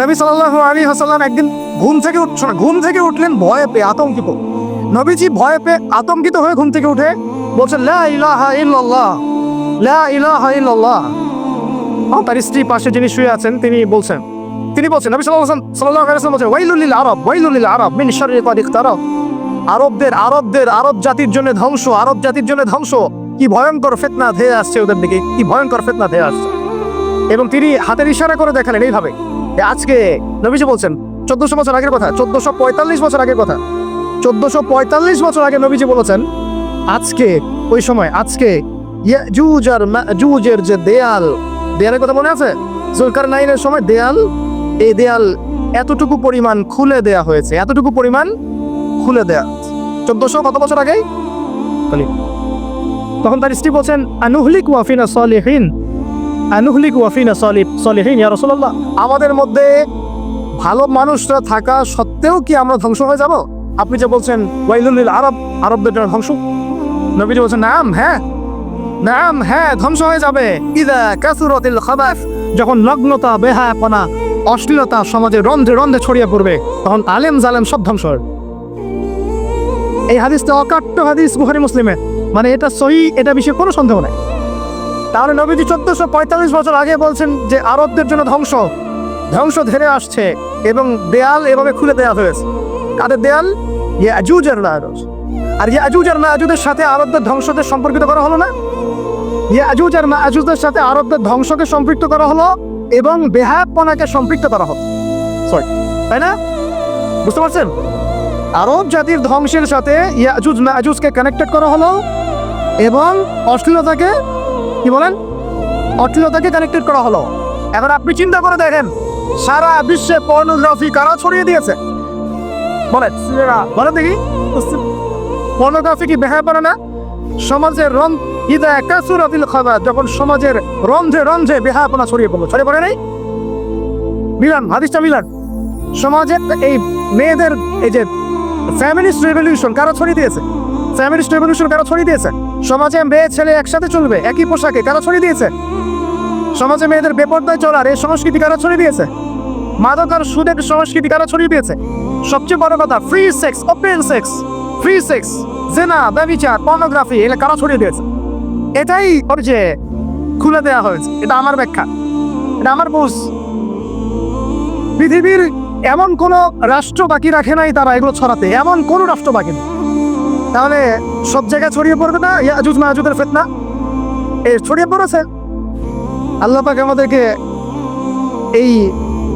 নবী সাল্লাহ আলী হাসাল্লাম একদিন ঘুম থেকে উঠছ ঘুম থেকে উঠলেন ভয়ে পেয়ে আতঙ্কিত। নবীজি ভয়ে পেয়ে আতঙ্কিত হয়ে ঘুম থেকে উঠে বলছেন তার স্ত্রী পাশে যিনি শুয়ে আছেন, তিনি বলছেন তিনি বলছেন, নবী সাল্লাল্লাহু আলাইহি সাল্লাল্লাহু বলছেন, ওয়াইলুল লিল আরব ওয়াইলুল্লিল আরব, মিন শাররি ইখতারাব আরবদের আরবদের, আরব জাতির জন্য ধ্বংস, আরব জাতির জন্য ধ্বংস। কি ভয়ঙ্কর ফিতনা ধেয়ে আসছে ওদের দিকে, কি ভয়ঙ্কর ফেতনা ধেয়ে আসছে। এবং তিনি হাতের ইশারা করে দেখালেন এইভাবে। আজকে নবীজি বলছেন, চোদ্দশো বছর আগের কথা, চোদ্দশো পঁয়তাল্লিশ বছর আগের কথা। চোদ্দশো পঁয়তাল্লিশ বছর আগে নবীজি বলেছেন, আজকে, ওই সময়, আজকে মাজুজের যে দেয়াল, দেয়ালের কথা মনে আছে? জুলকার নাইনের সময় দেয়াল, এই দেয়াল এতটুকু পরিমাণ খুলে দেয়া হয়েছে, এতটুকু পরিমাণ খুলে দেয়া চোদ্দশো কত বছর আগে তখন তার স্ত্রী বলছেন, আনুহলিক ওয়াফিনা সলিহীন। আনুহলিক ওয়াফিনা সলিহ সলিহীন, ইয়া আমাদের মধ্যে ভালো মানুষরা থাকা সত্ত্বেও কি আমরা ধ্বংস হয়ে যাব? আপনি যে বলছেন, ওয়াইলুল আরব আরবদের ধ্বংস। নবীজি বলছেন, নাম হ্যাঁ। নাম হ্যাঁ ধ্বংস হয়ে যাবে। ইদা কাসুরাতিল খাবাস যখন নগ্নতা, বেহায়াপনা, অশ্লীলতা সমাজে রন্ধে রন্ধে ছড়িয়ে পড়বে, তখন আলেম জালেম সব ধ্বংস এই হাদিসটা অকাট্য হাদিস বুখারি মুসলিমে মানে এটা সহি, এটা বিষয়ে কোনো সন্দেহ নাই। তাহলে নবীজি চোদ্দশো পঁয়তাল্লিশ বছর আগে বলছেন যে আরবদের জন্য ধ্বংস। ধ্বংস ধেরে আসছে এবং দেয়াল এভাবে খুলে দেওয়া হয়েছে। কাদের দেয়াল? ইয়ে ইয়াজুজের নাজুজ আর ইয়াজুজের নাজুদের সাথে আরবদের ধ্বংসকে সম্পর্কিত করা হলো না? ইয়াজুজ আর মাজুজদের সাথে আরবদের ধ্বংসকে সম্পৃক্ত করা হলো এবং বেহাপনাকে সম্পৃক্ত করা হলো। সরি তাই না? বুঝতে পারছেন? আরব জাতির ধ্বংসের সাথে ইয়াজুজ মাজুজকে কানেক্টেড করা হলো এবং অশ্লীলতাকে কি বলেন? অশ্লীলতাকে কানেক্টেড করা হলো। এখন আপনি চিন্তা করে দেখেন, সারা বিশ্বে পর্নোগ্রাফি কারা ছড়িয়ে দিয়েছে? বলেন বলেন দেখি। পর্নোগ্রাফি কি বেহায় পারে না? সমাজের রং ইদা কাসুরাতিল খাবার, যখন সমাজের রন্ধে রন্ধে বেহায়াপনা ছড়িয়ে পড়ল। ছড়িয়ে পড়ে নাই? মিলান, হাদিসটা মিলান। সমাজের এই মেয়েদের, এই যে ফ্যামিলিস্ট রেভলিউশন কারা ছড়িয়ে দিয়েছে? ফ্যামিলিস্ট রেভলিউশন কারা ছড়িয়ে দিয়েছে? সমাজে মেয়ে, ছেলে একসাথে চলবে, একই পোশাকে কারা ছড়িয়ে দিয়েছে? সমাজে মেয়েদের বেপর্দায় চলার এই সংস্কৃতি কারা ছড়িয়ে দিয়েছে? মাদক আর সুদের সংস্কৃতি কারা ছড়িয়ে দিয়েছে? সবচেয়ে বড় কথা free sex open sex free sex জেনা, ব্যবিচার পর্নোগ্রাফি এগুলো কারা ছড়িয়ে দিয়েছে? এটাই ওর যে খুলে দেওয়া হয়েছে, এটা আমার ব্যাখ্যা, এটা আমার বুঝ। পৃথিবীর এমন কোন রাষ্ট্র বাকি রাখে নাই তারা এগুলো ছড়াতে, এমন কোন রাষ্ট্র বাকি নেই। তাহলে সব জায়গায় ছড়িয়ে পড়বে না? ইয়াজুজ মাহাজুদের ফেতনা? এ, ছড়িয়ে পড়েছে? আল্লাহ পাক আমাদেরকে এই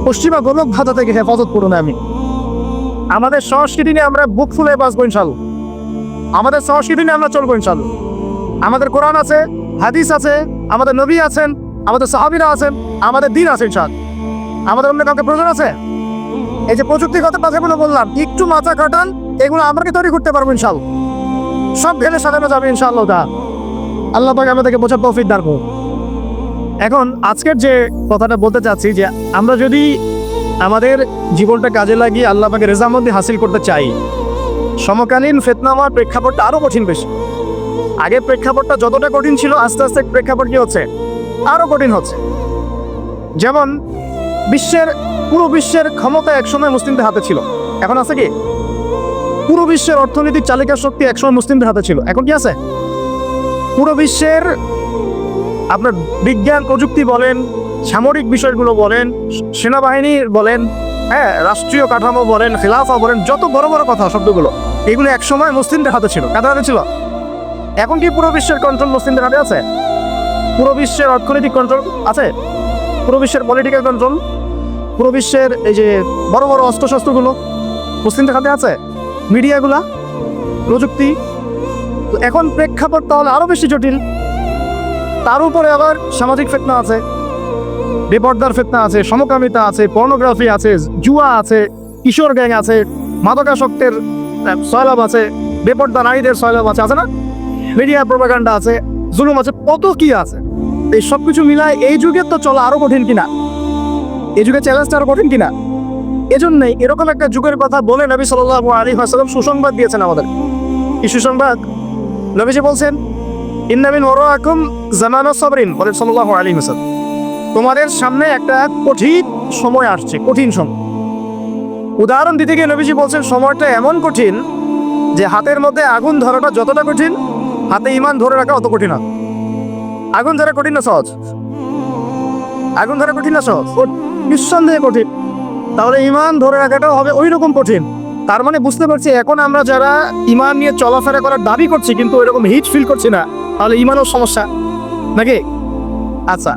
পশ্চিমা গোলক ভাতা থেকে হেফাজত করুন আমি আমাদের সংস্কৃতি নিয়ে আমরা বুক ফুলে বাঁচবো ইনশাল্লাহ আমাদের সংস্কৃতি নিয়ে আমরা চলবো ইনশাল্লাহ আমাদের কোরআন আছে, হাদিস আছে, আমাদের নবী আছেন, আমাদের সাহাবিরা আছেন, আমাদের দিন আছে ইনশাল্লাহ আমাদের অন্য কাউকে প্রয়োজন আছে? এই যে প্রযুক্তিগত কথাগুলো বললাম, একটু মাথা কাটান এগুলো আমাকে তৈরি করতে পারব ইনশাল্লাহ সব ঢেলে সাজানো যাবে ইনশাআল্লাহ আল্লাহ পাক আমাদেরকে বোঝার তৌফিক দান করুন এখন আজকের যে কথাটা বলতে চাচ্ছি যে, আমরা যদি আমাদের জীবনটা কাজে লাগিয়ে আল্লাহ পাকে রেজামন্দি হাসিল করতে চাই, সমকালীন ফেতনামার প্রেক্ষাপটটা আরও কঠিন বেশি। আগে প্রেক্ষাপটটা যতটা কঠিন ছিল, আস্তে আস্তে প্রেক্ষাপট কি হচ্ছে? আরও কঠিন হচ্ছে। যেমন, বিশ্বের, পুরো বিশ্বের ক্ষমতা একসময় মুসলিমদের হাতে ছিল। এখন আছে কি? পুরো বিশ্বের অর্থনৈতিক চালিকা শক্তি একসময় মুসলিমদের হাতে ছিল। এখন কি আছে? পুরো বিশ্বের আপনার বিজ্ঞান, প্রযুক্তি বলেন, সামরিক বিষয়গুলো বলেন, সেনাবাহিনী বলেন হ্যাঁ রাষ্ট্রীয় কাঠামো বলেন, খেলাফা বলেন, যত বড় বড় কথা শব্দগুলো, এগুলো একসময় মুসলিমদের হাতে ছিল। কাদের হাতে ছিল? এখন কি পুরো বিশ্বের কন্ট্রোল মুসলিমদের হাতে আছে? পুরো বিশ্বের অর্থনৈতিক কন্ট্রোল আছে? পুরো বিশ্বের পলিটিক্যাল কন্ট্রোল পুরো বিশ্বের এই যে বড় বড় অস্ত্রশস্ত্রগুলো মুসলিমদের হাতে আছে? মিডিয়াগুলা, প্রযুক্তি। তো এখন প্রেক্ষাপট তাহলে আরও বেশি জটিল। তার উপরে আবার সামাজিক ফেতনা আছে, বেপর্দার ফেতনা আছে, সমকামিতা আছে, পর্নোগ্রাফি আছে, জুয়া আছে, কিশোর গ্যাং আছে, মাদকাসক্তের সয়লাভ আছে, বেপর্দা নারীদের সয়লাভ আছে আছে না? মিডিয়া প্রোপাগান্ডা আছে, জুলুম আছে, কত কি আছে। এই সব কিছু মিলায় এই যুগের তো চলা আরও কঠিন কিনা? এই যুগের চ্যালেঞ্জটা আরও কঠিন কিনা? এজন্যই এরকম একটা যুগের কথা বলে নবী সাল্লাল্লাহু আলাইহি ওয়াসাল্লাম সুসংবাদ দিয়েছেন আমাদের। কি সুসংবাদ? নবীজি বলছেন ইন্নামিন ওরাকুম জামানা সাবরিন বলেন সাল্লাল্লাহু আলাইহি ওয়াসাল্লাম। তোমাদের সামনে একটা কঠিন সময় আসছে, কঠিন সময়। উদাহরণ দিতে গিয়ে নবীজি বলছেন, সময়টা এমন কঠিন যে হাতের মধ্যে আগুন ধরাটা যতটা কঠিন, হাতে ইমান ধরে রাখা অত কঠিন না। আগুন ধরা কঠিন না সহজ? আগুন ধরা কঠিন না সহজ? নিঃসন্দেহে কঠিন। তাহলে ইমান ধরে রাখাটাও হবে ওই রকম কঠিন। তার মানে বুঝতে পারছি, এখন আমরা যারা ইমান নিয়ে চলাফেরা করার দাবি করছি, কিন্তু ওইরকম হিট ফিল করছি না, তাহলে ইমানও সমস্যা। নাকি? আচ্ছা।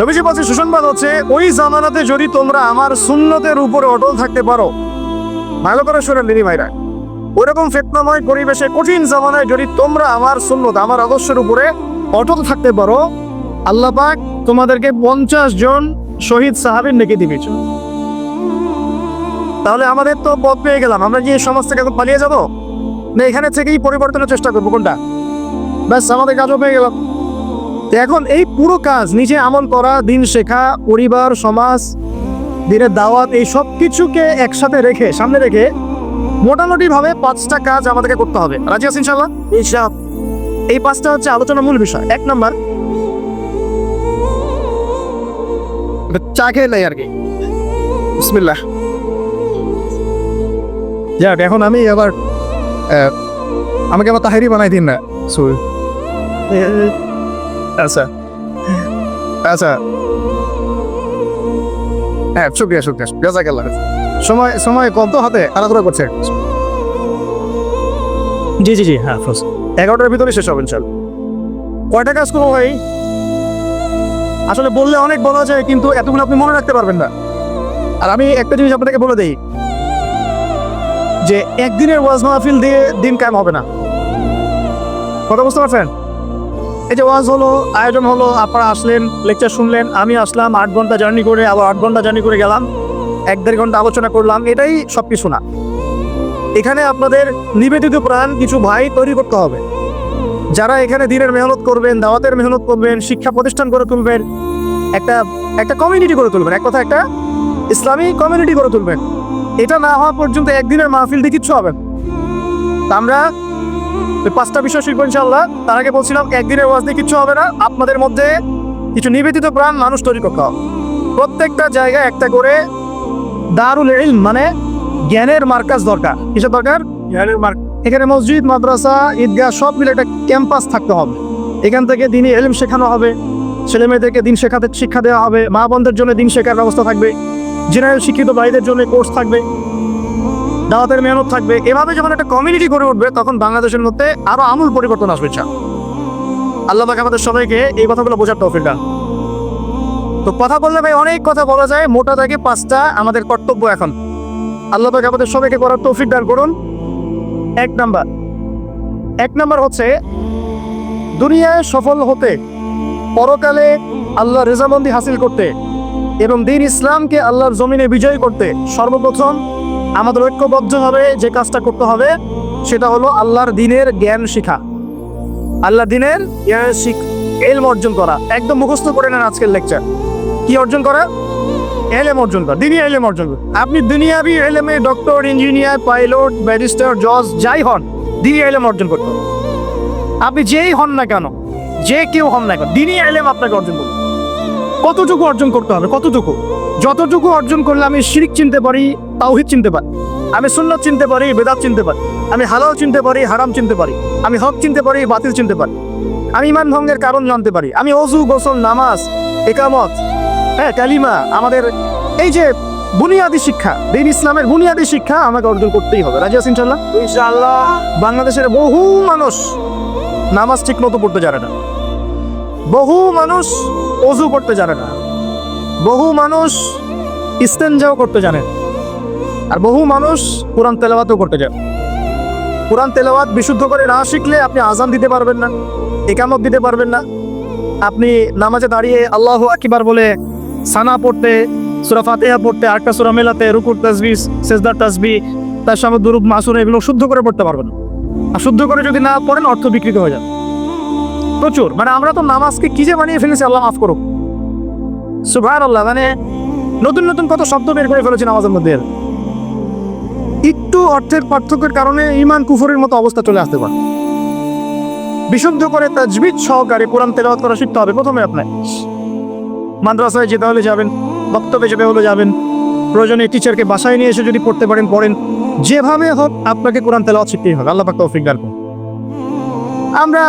নবীজি বলছে, সুসংবাদ হচ্ছে, ওই জামানাতে যদি তোমরা আমার সুন্নতের উপরে অটল থাকতে পারো, ভালো করে শোনেন দিদি ভাইরা, ওইরকম ফেতনাময় পরিবেশে, কঠিন জামানায় যদি তোমরা আমার সুন্নত, আমার আদর্শের উপরে অটল থাকতে পারো, আল্লাহ পাক তোমাদেরকে পঞ্চাশ জন শহীদ সাহাবির নেকি দিবে তাহলে আমাদের তো পথ পেয়ে গেলাম। আমরা যে সমাজ থেকে এখন পালিয়ে যাব? না এখানে থেকেই পরিবর্তনের চেষ্টা করব কোনটা? ব্যাস আমাদের কাজও পেয়ে গেলাম। তো এখন এই পুরো কাজ নিজে আমল করা দিন শেখা পরিবার সমাজ দিনের দাওয়াত এই সব কিছুকে একসাথে রেখে সামনে রেখে মোটামুটি ভাবে পাঁচটা কাজ আমাদেরকে করতে হবে। রাজি আছেন ইনশাল্লাহ এই পাঁচটা হচ্ছে আলোচনার মূল বিষয়। এক নম্বর চা খেয়ে নেই আর কি। বিসমিল্লাহ। যাক এখন আমি আবার আমাকে আবার তাহেরি বানাই দিন না সুর। আচ্ছা। আচ্ছা। হ্যাঁ শুক্রিয়া শুক্রিয়া জাজাকাল্লাহ সময় সময় কম তো হাতে আলাদা করছে। জি জি জি হ্যাঁ এগারোটার ভিতরে শেষ হবে ইনশাল্লাহ। কয়টা কাজ করব ভাই? আসলে বললে অনেক বলা যায় কিন্তু এতগুলো আপনি মনে রাখতে পারবেন না। আর আমি একটা জিনিস আপনাকে বলে দিই। যে একদিনের ওয়াজ মাহফিল দিয়ে দিন কায়েম হবে না। কথা বুঝতে পারছেন? এই যে ওয়াজ হলো, আয়োজন হলো, আপনারা আসলেন লেকচার শুনলেন, আমি আসলাম, আট ঘণ্টা জার্নি করে, আবার আট ঘণ্টা জার্নি করে গেলাম, এক দেড় ঘণ্টা আলোচনা করলাম, এটাই সব কিছু না। এখানে আপনাদের নিবেদিত প্রাণ কিছু ভাই তৈরি করতে হবে। যারা এখানে দিনের মেহনত করবেন, দাওয়াতের মেহনত করবেন, শিক্ষা প্রতিষ্ঠান করে তুলবেন, একটা একটা কমিউনিটি করে তুলবেন। এক কথা, একটা ইসলামী কমিউনিটি করে তুলবেন। এটা না হওয়া পর্যন্ত একদিনের মাহফিল দিয়ে কিচ্ছু হবে। আমরা পাঁচটা বিষয় শিখব ইনশাল্লাহ তার আগে বলছিলাম একদিনের ওয়াজ দিয়ে কিচ্ছু হবে না। আপনাদের মধ্যে কিছু নিবেদিত প্রাণ মানুষ তৈরি করতে হবে। প্রত্যেকটা জায়গায় একটা করে দারুল ইলম মানে জ্ঞানের মার্কাজ দরকার। কিসের দরকার? জ্ঞানের মার্ক এখানে মসজিদ মাদ্রাসা ঈদগাহ সব মিলে একটা ক্যাম্পাস থাকতে হবে। এখান থেকে দিনই এলম শেখানো হবে। ছেলে মেয়েদেরকে দিন শেখাতে শিক্ষা দেওয়া হবে। মা বোনদের জন্য দিন শেখার ব্যবস্থা থাকবে। জেনারেল শিক্ষিত ভাইদের জন্য কোর্স থাকবে, দাওয়াতের মেহনত থাকবে। এভাবে যখন একটা কমিউনিটি গড়ে উঠবে, তখন বাংলাদেশের মধ্যে আরও আমূল পরিবর্তন আসবে, ইনশা আল্লাহ। পাক আমাদের সবাইকে এই কথাগুলো বোঝার তৌফিক তো কথা বললে ভাই, অনেক কথা বলা যায়, মোটা দাগে পাঁচটা আমাদের কর্তব্য এখন। আল্লাহ পাক আমাদের সবাইকে করার তৌফিক দান করুন। এক নাম্বার। এক নাম্বার হচ্ছে, দুনিয়ায় সফল হতে, পরকালে আল্লাহ রেজামন্দি হাসিল করতে এবং দিন ইসলামকে আল্লাহর জমিনে বিজয় করতে সর্বপ্রথম আমাদের ঐক্যবদ্ধভাবে যে কাজটা করতে হবে, সেটা হলো আল্লাহর দিনের জ্ঞান শিখা। আল্লাহ দিনের জ্ঞান শিখ, এলম অর্জন করা। একদম মুখস্থ করে নেন আজকের লেকচার। কি অর্জন করা? এলেম অর্জন করা। দিনই এলেম অর্জন করা। আপনি দুনিয়াবি এলেমে ডক্টর, ইঞ্জিনিয়ার, পাইলট, ব্যারিস্টার, জজ, যাই হন, দিনই এলেম অর্জন করতে হবে। আপনি যেই হন না কেন, যে কেউ হন না কেন, দিনই এলেম আপনাকে অর্জন করতে হবে। কতটুকু অর্জন করতে হবে? কতটুকু? যতটুকু অর্জন করলে আমি শিরিক চিনতে পারি তাওহিদ চিনতে পারি আমি সুন্নত চিনতে পারি বেদাত চিনতে পারি আমি হালাল চিনতে পারি হারাম চিনতে পারি আমি হক চিনতে পারি বাতিল চিনতে পারি আমি ইমান ভঙ্গের কারণ জানতে পারি আমি অজু গোসল নামাজ একামত হ্যাঁ কালিমা আমাদের এই যে বুনিয়াদি শিক্ষা দিন ইসলামের বুনিয়াদি শিক্ষা আমাকে অর্জন করতেই হবে। রাজি ইনশাল্লাহ ইনশাআল্লাহ। বাংলাদেশের বহু মানুষ নামাজ ঠিক মতো পড়তে জানে না। বহু মানুষ অজু করতে জানে না। বহু মানুষ ইস্তেঞ্জাও করতে জানে। আর বহু মানুষ কোরআন তেলাওয়াতও করতে জানে। কোরআন তেলাওয়াত বিশুদ্ধ করে না শিখলে আপনি আজান দিতে পারবেন না, একামত দিতে পারবেন না। আপনি নামাজে দাঁড়িয়ে আল্লাহ akibar বলে সানা পড়তে, সুরা ফাতেহা পড়তে আটটা সুরা মেলাতে, রুকুর তাসবি সেজদার তাসবি তার সামনে দুরুদ, মাসুর, এগুলো শুদ্ধ করে পড়তে পারবেন আর শুদ্ধ করে যদি না পড়েন, অর্থ বিকৃত হয়ে যাবে। প্রচুর। মানে আমরা তো নামাজকে কি যে বানিয়ে ফেলেছি, আল্লাহ মাফ করুক। সুভান আল্লাহ মানে নতুন নতুন কত শব্দ বের করে ফেলেছি নামাজের মধ্যে। একটু অর্থের পার্থক্যের কারণে ইমান কুফরের মতো অবস্থা চলে আসতে পারে। বিশুদ্ধ করে তাজবিদ সহকারে কোরআন তেলাওয়াত করা শিখতে হবে প্রথমে আপনার মাদ্রাসায় যেতে হলে যাবেন, বক্তব্যে যেতে হলে যাবেন। প্রয়োজনে টিচারকে বাসায় নিয়ে এসে যদি পড়তে পারেন, পড়েন। যেভাবে হোক আপনাকে কোরআন তেলাওয়াত শিখতেই হবে। আল্লাহ পাক তৌফিক দান। আমরা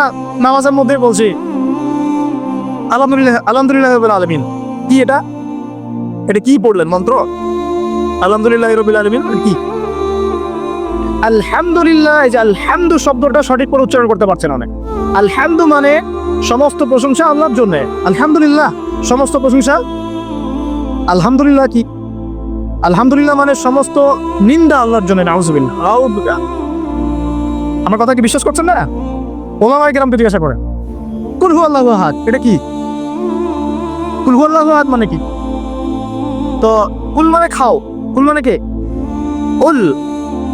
নামাজের মধ্যে বলছি, আলহামদুলিল্লাহ আলহামদুলিল্লাহ রবিল আলমিন। কি এটা? এটা কি পড়লেন, মন্ত্র? আলহামদুলিল্লাহ রবিল আলমিন কি? আলহামদুলিল্লাহ যে আলহামদু শব্দটা সঠিক করে উচ্চারণ করতে পারছেন অনেক। আলহামদু মানে সমস্ত প্রশংসা আল্লাহর জন্য। আলহামদুলিল্লাহ সমস্ত প্রশংসা আলহামদুলিল্লাহ কি? আলহামদুলিল্লাহ মানে সমস্ত নিন্দা আল্লাহর জন্য। আমার কথা কি বিশ্বাস করছেন না? ওলামাই কেরামকে জিজ্ঞাসা করেন। কুল হু আল্লাহ আহাদ এটা কি? কুল হু আল্লাহ আহাদ মানে কি? তো কুল মানে খাও কুল মানে কে? কুল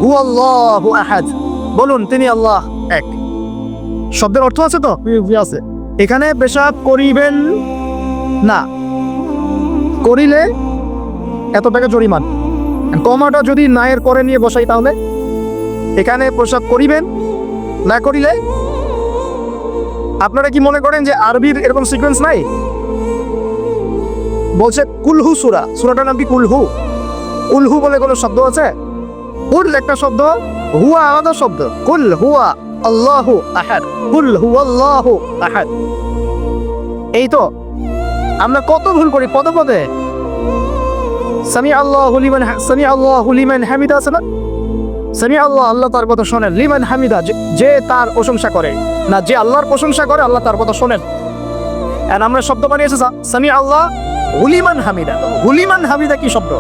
হু আল্লাহ আহাদ বলুন তিনি আল্লাহ এক। শব্দের অর্থ আছে তো? আছে। এখানে পেশাব করিবেন না। করিলে এত টাকা জরিমান। কমাটা যদি নায়ের করে নিয়ে বসাই তাহলে? এখানে প্রসাব করিবেন না করিলে আপনারা কি মনে করেন যে আরবির এরকম সিকোয়েন্স নাই? বলছে কুলহু সুরা। সুরাটার নাম কি কুলহু? উলহু বলে কোনো শব্দ আছে? কুল একটা শব্দ, হুয়া আলাদা শব্দ। কুল হুয়া আল্লাহু আহাদ। কুল হুয়া আল্লাহু আহাদ। এই তো, আমরা কত ভুল করি পদে পদে সামি আল্লাহ লিমান সামি আল্লাহ লিমান হামিদা আছে না? সামি আল্লাহ আল্লাহ তার কথা শোনেন। লিমান হামিদা যে তার প্রশংসা করে। না, যে আল্লাহর প্রশংসা করে, আল্লাহ তার কথা শোনেন। আর আমরা শব্দ বানিয়েছে সামি আল্লাহ, হুলিমান হামিদা। হুলিমান হামিদা কি শব্দ?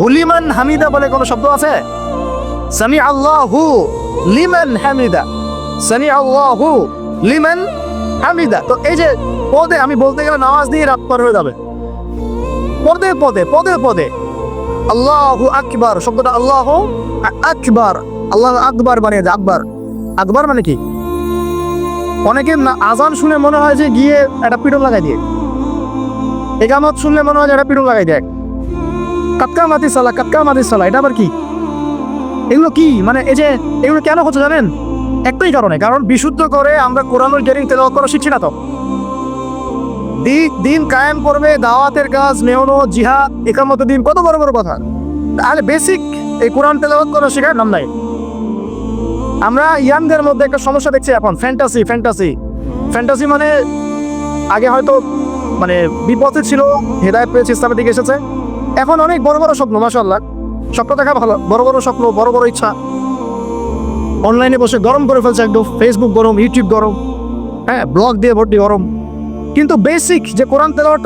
হুলিমান হামিদা বলে কোনো শব্দ আছে? সামি আল্লাহ লিমান হামিদা। সামি আল্লাহ লিমান হামিদা। তো এই যে পদে, আমি বলতে গেলে নামাজ দিয়ে রাত পার হয়ে যাবে। পদে পদে পদে পদে। আল্লাহু আকবার, শব্দটা আল্লাহ আকবার আল্লাহ আকবার বানিয়ে আকবার। আকবার মানে কি? অনেকে আজান শুনে মনে হয় যে গিয়ে একটা পিটন লাগাই দিয়ে। একামত শুনলে মনে হয় যে একটা পিটন লাগাই দেয়। কাতকা মাতি সালা, কাতকা মাতি সালা, এটা আবার কি? এগুলো কি? মানে এই যে, এগুলো কেন হচ্ছে জানেন? একটাই কারণে, কারণ বিশুদ্ধ করে আমরা কোরআনুল কারীম তেলাওয়াত করা শিখছি না তো। দিন কায়েম করবে, দাওয়াতের কাজ নেওনো জিহাদ একামত দিন, কত বড় বড় কথা। তাহলে বেসিক এই কোরআন তেলাওয়াত করা শেখার নাম নাই। আমরা ইয়াংদের মধ্যে একটা সমস্যা দেখছি এখন ফ্যান্টাসি ফ্যান্টাসি ফ্যান্টাসি মানে আগে হয়তো মানে বিপথে ছিল, হেদায়ত পেয়েছে, ইসলামের দিকে এসেছে। এখন অনেক বড় বড় স্বপ্ন মাসাল্লাহ স্বপ্ন দেখা ভালো, বড় বড় স্বপ্ন, বড় বড় ইচ্ছা। অনলাইনে বসে গরম করে ফেলছে একদম ফেসবুক গরম ইউটিউব গরম। হ্যাঁ ব্লগ দিয়ে ভর্তি গরম। কিন্তু বেসিক যে কোরআন তেলাওয়াতটা